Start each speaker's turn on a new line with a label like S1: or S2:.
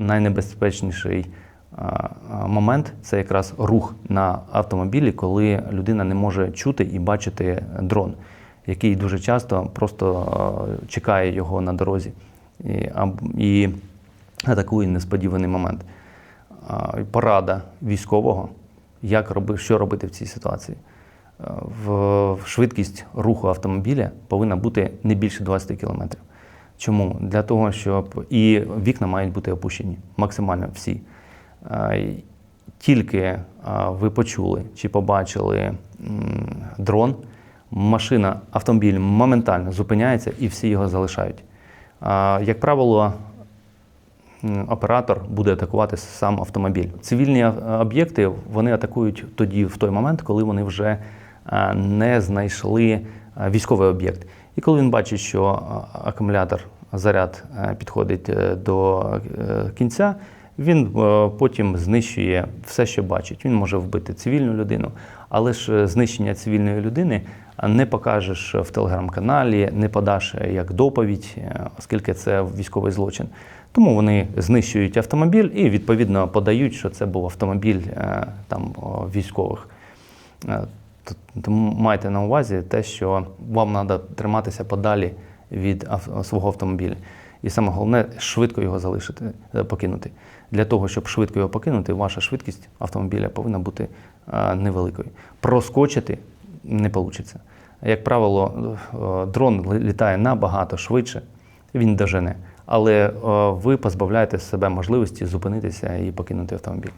S1: Найнебезпечніший момент це якраз рух на автомобілі, коли людина не може чути і бачити дрон, який дуже часто просто чекає його на дорозі і, і атакує несподіваний момент. Порада військового, як роби, що робити в цій ситуації. В, швидкість руху автомобіля повинна бути не більше 20 км. Чому? Для того, щоб і вікна мають бути опущені, максимально всі. Тільки ви почули чи побачили дрон, машина, автомобіль моментально зупиняється і всі його залишають. Як правило, оператор буде атакувати сам автомобіль. Цивільні об'єкти вони атакують тоді, в той момент, коли вони вже не знайшли військовий об'єкт. І коли він бачить, що е, акумулятор, заряд е, підходить е, до е, кінця, він е, потім знищує все, що бачить. Він може вбити цивільну людину, але ж е, знищення цивільної людини не покажеш в телеграм-каналі, не подаш е, як доповідь, е, оскільки це військовий злочин. Тому вони знищують автомобіль і відповідно подають, що це був автомобіль е, там військових. Т- Тому майте на увазі те, що вам треба триматися подалі від свого автомобіля. І саме головне швидко його залишити, е, покинути. Для того, щоб швидко його покинути, ваша швидкість автомобіля повинна бути е, невеликою. Проскочити не вийде. Як правило, е, дрон літає набагато швидше, він дожене, але ви позбавляєте себе можливості зупинитися і покинути автомобіль.